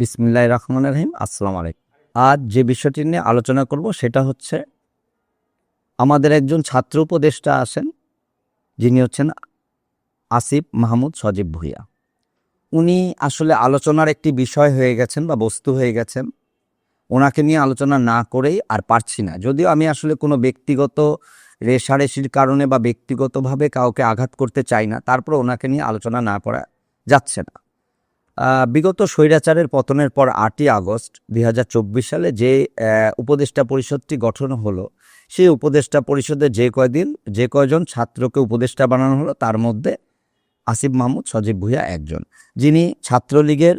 বিসমিল্লাহ রহমান রহিম, আসসালামু আলাইকুম। আজ যে বিষয়টি নিয়ে আলোচনা করব সেটা হচ্ছে আমাদের একজন ছাত্র উপদেষ্টা আছেন, যিনি হচ্ছেন আসিফ মাহমুদ সজীব ভুইয়া। উনি আসলে আলোচনার একটি বিষয় হয়ে গেছেন বা বস্তু হয়ে গেছেন। ওনাকে নিয়ে আলোচনা না করেই আর পারছি না। যদিও আমি আসলে কোনো ব্যক্তিগত রেশারেশির কারণে বা ব্যক্তিগতভাবে কাউকে আঘাত করতে চাই না তারপর ওনাকে নিয়ে আলোচনা না করা যাচ্ছে না। বিগত স্বৈরাচারের পতনের পর আটই আগস্ট দুই হাজার চব্বিশ সালে যে উপদেষ্টা পরিষদটি গঠন হলো, সেই উপদেষ্টা পরিষদে যে কয়দিন, যে কয়জন ছাত্রকে উপদেষ্টা বানানো হলো, তার মধ্যে আসিফ মাহমুদ, সজীব ভুইয়া একজন। যিনি ছাত্রলীগের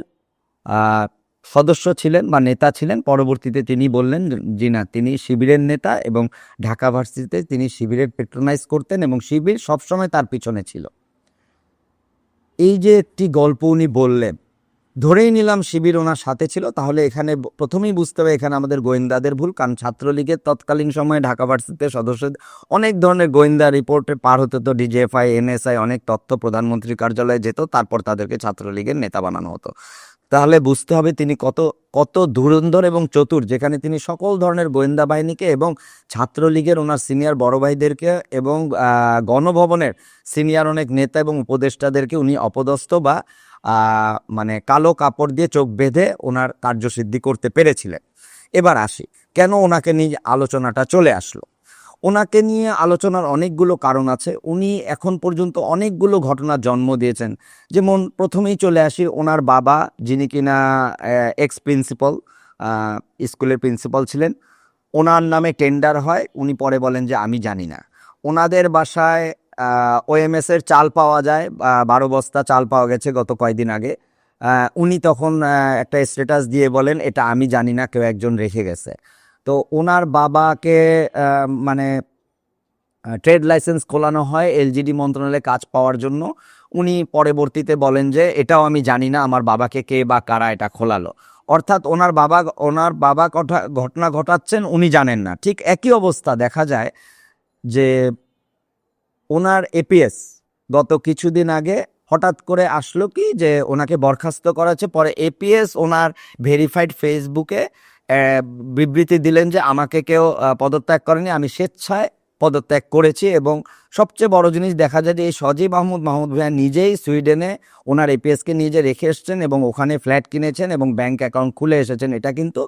সদস্য ছিলেন বা নেতা ছিলেন, পরবর্তীতে তিনি বললেন জি না, তিনি শিবিরের নেতা এবং ঢাকা ভার্সিটিতে তিনি শিবিরের পেট্রোনাইজ করতেন এবং শিবির সবসময় তার পিছনে ছিল। এই যে একটি গল্প উনি বললেন ধরেই নিলাম শিবির ওনার সাথে ছিল, তাহলে এখানে প্রথমেই বুঝতে হবে এখানে আমাদের গোয়েন্দাদের ভুল, কারণ ছাত্রলীগের তৎকালীন সময়ে ঢাকা ভার্সিটিতে সদস্য অনেক ধরনের গোয়েন্দা রিপোর্টে পার হতে তো ডিজিএফআই, এনএসআই, অনেক তথ্য প্রধানমন্ত্রীর কার্যালয়ে যেত, তারপর তাদেরকে ছাত্রলীগের নেতা বানানো হতো। তাহলে বুঝতে হবে তিনি কত কত ধুরন্ধর এবং চতুর, যেখানে তিনি সকল ধরনের গোয়েন্দা বাহিনীকে এবং ছাত্রলীগের ওনার সিনিয়র বড় ভাইদেরকে এবং গণভবনের সিনিয়র অনেক নেতা এবং উপদেষ্টাদেরকে উনি অপদস্থ বা মানে কালো কাপড় দিয়ে চোখ বেঁধে ওনার কার্যসিদ্ধি করতে পেরেছিলেন। এবার আসি, কেন ওনাকে নিয়ে আলোচনাটা চলে আসলো? ওনাকে নিয়ে আলোচনার অনেকগুলো কারণ আছে। উনি এখন পর্যন্ত অনেকগুলো ঘটনার জন্ম দিয়েছেন। যেমন প্রথমেই চলে আসি, ওনার বাবা, যিনি কিনা এক্স প্রিন্সিপাল স্কুলের প্রিন্সিপাল ছিলেন, ওনার নামে টেন্ডার হয়। উনি পরে বলেন যে, আমি জানি না। ওনাদের বাসায় ওএমএস এর চাল পাওয়া যায় বারো বস্তা চাল পাওয়া গেছে গত কয়েকদিন আগে। উনি তখন একটা স্ট্যাটাস দিয়ে বলেন, এটা আমি জানি না, কেউ একজন রেখে গেছে। তো ওনার বাবাকে মানে ট্রেড লাইসেন্স খোলানো হয় এলজিডি মন্ত্রণালয়ে কাজ পাওয়ার জন্য। উনি পরবর্তীতে বলেন যে, এটাও আমি জানি না, আমার বাবাকে কে বা কারা এটা খোলালো। অর্থাৎ ওনার বাবা ওনার বাবা ঘটনা ঘটাচ্ছেন, উনি জানেন না। ঠিক একই অবস্থা দেখা যায় যে ওনার এপিএস গত কিছুদিন আগে হঠাৎ করে আসলো কি যে ওনাকে বরখাস্ত করা পরে এপিএস ওনার ভেরিফাইড ফেসবুকে বিবৃতি দিলেন যে আমাকে কেউ পদত্যাগ করেনি, আমি স্বেচ্ছায় পদত্যাগ করেছি এবং সবচেয়ে বড় জিনিস দেখা যায় যে এই সজীব আহমদ মাহমুদ ভাইয়া নিজেই সুইডেনে ওনার এপিএসকে নিজে রেখে এসছেন এবং ওখানে ফ্ল্যাট কিনেছেন এবং ব্যাংক অ্যাকাউন্ট খুলে এসেছেন, এটা কিন্তু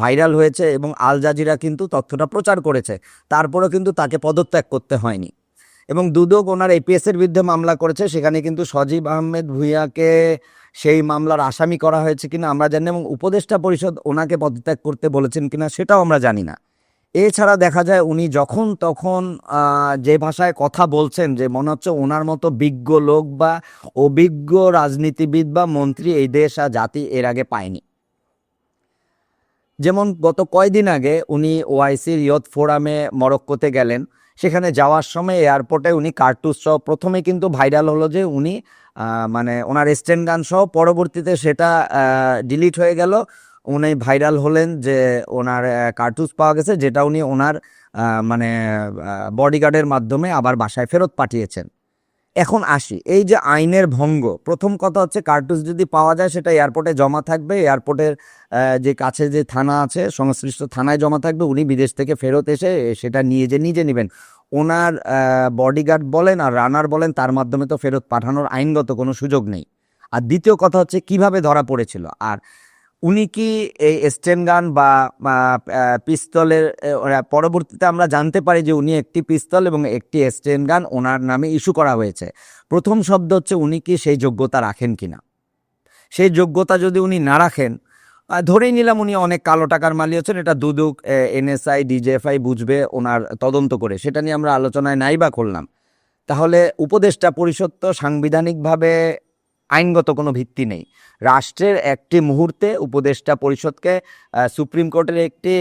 ভাইরাল হয়েছে এবং আল জাজিরা কিন্তু তথ্যটা প্রচার করেছে। তারপরেও কিন্তু তাকে পদত্যাগ করতে হয়নি। এবং দুদক ওনার এপিএস এর বিরুদ্ধে মামলা করেছে, সেখানে কিন্তু সজীব আহমেদ ভুইয়াকে সেই মামলার আসামি করা হয়েছে কিনা আমরা জানি এবং উপদেষ্টা পরিষদ ওনাকে পদত্যাগ করতে বলেছেন কিনা সেটাও আমরা জানি না। এছাড়া দেখা যায় উনি যখন তখন যে ভাষায় কথা বলছেন, যে মনে হচ্ছে ওনার মতো বিজ্ঞ লোক বা অভিজ্ঞ রাজনীতিবিদ বা মন্ত্রী এই দেশ আর জাতি এর আগে পায়নি। যেমন গত কয়দিন আগে উনি ওআইসির ইয়ত ফোরামে মরক্কোতে গেলেন। সেখানে যাওয়ার সময় এয়ারপোর্টে উনি কার্তুজ সহ প্রথমে কিন্তু ভাইরাল হলো যে উনি মানে ওনার স্ট্যান্ড গান সহ পরবর্তীতে সেটা ডিলিট হয়ে গেল। উনি ভাইরাল হলেন যে ওনার কার্টুস পাওয়া গেছে, যেটা উনি ওনার মানে বডিগার্ডের মাধ্যমে আবার বাসায় ফেরত পাঠিয়েছেন। এখন আসি। এই যে আইনের ভঙ্গ, প্রথম কথা হচ্ছে কার্তুজ যদি পাওয়া যায় সেটা এয়ারপোর্টে জমা থাকবে। এয়ারপোর্টের যে কাছে যে থানা আছে, সংশ্লিষ্ট থানায় জমা থাকবে। উনি বিদেশ থেকে ফেরত এসে সেটা নিয়ে যে নিজে নেবেন। ওনার বডিগার্ড বলেন আর রানার বলেন, তার মাধ্যমে তো ফেরত পাঠানোর আইনগত কোনো সুযোগ নেই। আর দ্বিতীয় কথা হচ্ছে কীভাবে ধরা পড়েছিল? আর উনি কি এই স্টেন গান বা পিস্তলের পরবর্তীতে আমরা জানতে পারি যে উনি একটি পিস্তল এবং একটি স্টেন গান ওনার নামে ইস্যু করা হয়েছে। প্রথম শব্দ হচ্ছে উনি কি সেই যোগ্যতা রাখেন কিনা? সেই যোগ্যতা যদি উনি না রাখেন ধরেই নিলাম উনি অনেক কালো টাকার মালি হচ্ছেন এটা দুদুক এনএসআই ডিজেএফআই বুঝবে, ওনার তদন্ত করে। সেটা নিয়ে আমরা আলোচনায় নাই বা করলাম তাহলে উপদেষ্টা পরিষদ তো সাংবিধানিকভাবে আইনগত কোনো ভিত্তি নেই। রাষ্ট্রের একটি মুহূর্তে উপদেষ্টা পরিষদকে সুপ্রিম কোর্টের একটি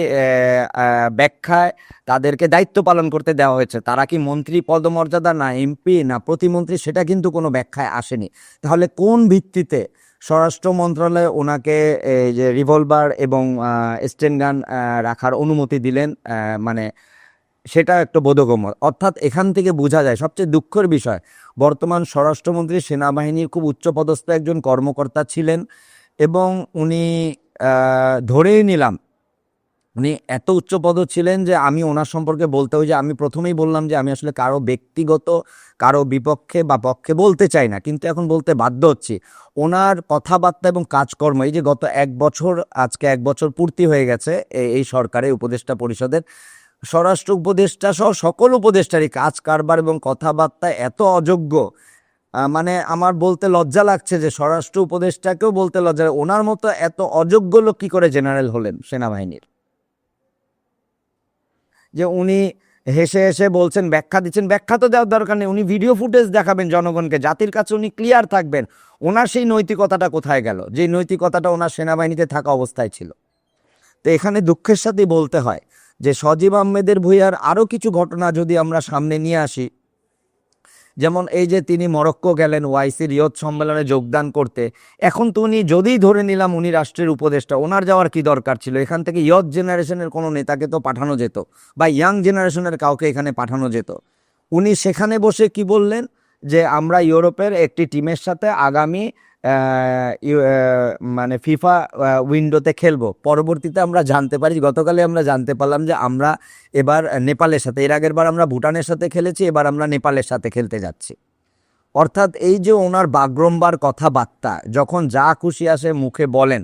ব্যাখ্যায় তাদেরকে দায়িত্ব পালন করতে দেওয়া হয়েছে। তারা কি মন্ত্রী পদমর্যাদা না এমপি না প্রতিমন্ত্রী সেটা কিন্তু কোনো ব্যাখ্যায় আসেনি। তাহলে কোন ভিত্তিতে স্বরাষ্ট্র মন্ত্রণালয় ওনাকে, এই যে রিভলভার এবং স্টেন গান রাখার অনুমতি দিলেন মানে সেটা একটা বোধগম্য। অর্থাৎ এখান থেকে বোঝা যায় সবচেয়ে দুঃখের বিষয়, বর্তমান স্বরাষ্ট্রমন্ত্রী, সেনাবাহিনীর খুব উচ্চপদস্থ একজন কর্মকর্তা ছিলেন এবং উনি ধরেই নিলাম, উনি এত উচ্চপদ ছিলেন যে আমি ওনার সম্পর্কে বলতে হয় যে আমি প্রথমেই বললাম যে আমি আসলে কারও ব্যক্তিগত, কারও বিপক্ষে বা পক্ষে বলতে চাই না, কিন্তু এখন বলতে বাধ্য হচ্ছি। ওনার কথাবার্তা এবং কাজকর্ম, এই যে গত এক বছর, আজকে এক বছর পূর্তি হয়ে গেছে এই সরকারের, উপদেষ্টা পরিষদের স্বরাষ্ট্র উপদেষ্টা সহ সকল উপদেষ্টারই কাজ, কারবার এবং কথাবার্তা এত অযোগ্য। মানে আমার বলতে লজ্জা লাগছে যে স্বরাষ্ট্র উপদেষ্টাকেও বলতে লজ্জা। ওনার মতো এত অযোগ্য লোক কি করে জেনারেল হলেন সেনাবাহিনীর? যে উনি হেসে হেসে বলছেন, ব্যাখ্যা দিচ্ছেন। ব্যাখ্যা তো দেওয়ার দরকার নেই। উনি ভিডিও ফুটেজ দেখাবেন জনগণকে, জাতির কাছে উনি ক্লিয়ার থাকবেন। ওনার সেই নৈতিকতাটা কোথায় গেল? যে নৈতিকতাটা ওনার সেনাবাহিনীতে থাকা অবস্থায় ছিল। তো এখানে দুঃখের সাথেই বলতে হয় যে সজীব আহমেদের ভূঁইয়ার আরও কিছু ঘটনা যদি আমরা সামনে নিয়ে আসি, যেমন এই যে তিনি মরক্কো গেলেন, ওয়াইসি রিয়দ সম্মেলনে যোগদান করতে, এখন তো উনি যদিই ধরে নিলাম উনি রাষ্ট্রের উপদেষ্টা, ওনার যাওয়ার কি দরকার ছিল? এখান থেকে ইয়ত জেনারেশনের কোনো নেতাকে তো পাঠানো যেত, বা ইয়াং জেনারেশনের কাউকে এখানে পাঠানো যেত। উনি সেখানে বসে কি বললেন? যে আমরা ইউরোপের একটি টিমের সাথে আগামী মানে ফিফা উইন্ডোতে খেলব। পরবর্তীতে আমরা জানতে পারি গতকালে আমরা জানতে পারলাম যে আমরা এবার নেপালের সাথে, এর আগের বার আমরা ভুটানের সাথে খেলেছি, এবার আমরা নেপালের সাথে খেলতে যাচ্ছি। অর্থাৎ এই যে ওনার বাগ্রম্বার কথাবার্তা, যখন যা খুশি আসে মুখে বলেন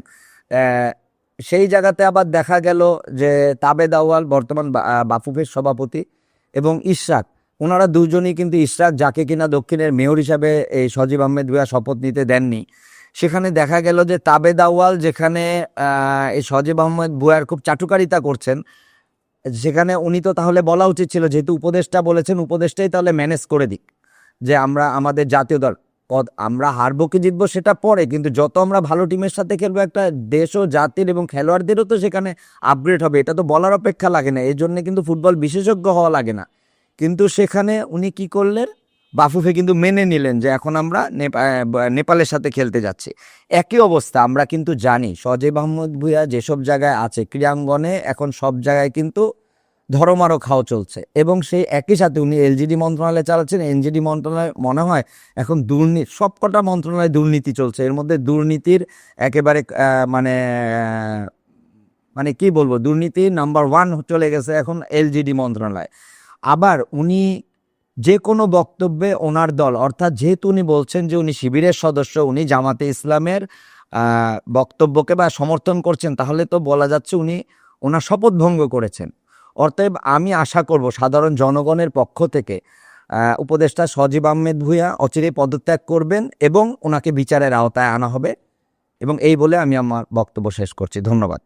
সেই জায়গাতে আবার দেখা গেল যে তাবেদ আওয়াল বর্তমান বাফুফের সভাপতি এবং ইশরাক ওনারা দুজনই কিন্তু ইশরাক যাকে কিনা দক্ষিণের মেয়র হিসাবে এই সজীব আহমেদ ভুয়া শপথ নিতে দেননি। সেখানে দেখা গেল যে তাবেদ আওয়াল যেখানে এই সজীব আহমেদ ভুয়ার খুব চাটুকারিতা করছেন সেখানে উনি তো তাহলে বলা উচিত ছিল যেহেতু উপদেশটা বলেছেন উপদেশটাই তাহলে ম্যানেজ করে দিক, যে আমরা, আমাদের জাতীয় দল পদ আমরা হারবো কি জিতবো সেটা পরে, কিন্তু যত আমরা ভালো টিমের সাথে খেলব, একটা দেশ ও জাতির এবং খেলোয়াড়দেরও তো সেখানে আপগ্রেড হবে, এটা তো বলার অপেক্ষা লাগে না এই জন্য কিন্তু ফুটবল বিশেষজ্ঞ হওয়া লাগে না। কিন্তু সেখানে উনি কি করলেন? বাফুফে কিন্তু মেনে নিলেন যে এখন আমরা নেপা- নেপালের সাথে খেলতে যাচ্ছি। একই অবস্থা, আমরা কিন্তু জানি সজীব আহমদ ভুইয়া যেসব জায়গায় আছে ক্রীড়াঙ্গনে, এখন সব জায়গায় কিন্তু ধরমারও খাওয়া চলছে। এবং সেই একই সাথে উনি এলজিডি মন্ত্রণালয় চালাচ্ছেন। এনজিডি মন্ত্রণালয় মনে হয় এখন দুর্নীতি সবকটা মন্ত্রণালয়ে দুর্নীতি চলছে। এর মধ্যে দুর্নীতির একেবারে মানে মানে কি বলব? দুর্নীতি নাম্বার ওয়ান চলে গেছে এখন এলজিডি মন্ত্রণালয়। আবার উনি যে কোনো বক্তব্যে ওনার দল, অর্থাৎ যেহেতু উনি বলছেন যে উনি শিবিরের সদস্য, উনি জামাতে ইসলামের বক্তব্যকে বা সমর্থন করছেন, তাহলে তো বলা যাচ্ছে উনি ওনার শপথ ভঙ্গ করেছেন। অতএব আমি আশা করব সাধারণ জনগণের পক্ষ থেকে উপদেষ্টা সজীব আহমেদ ভূঁইয়া অচিরে পদত্যাগ করবেন এবং ওনাকে বিচারের আওতায় আনা হবে এবং এই বলে আমি আমার বক্তব্য শেষ করছি। ধন্যবাদ।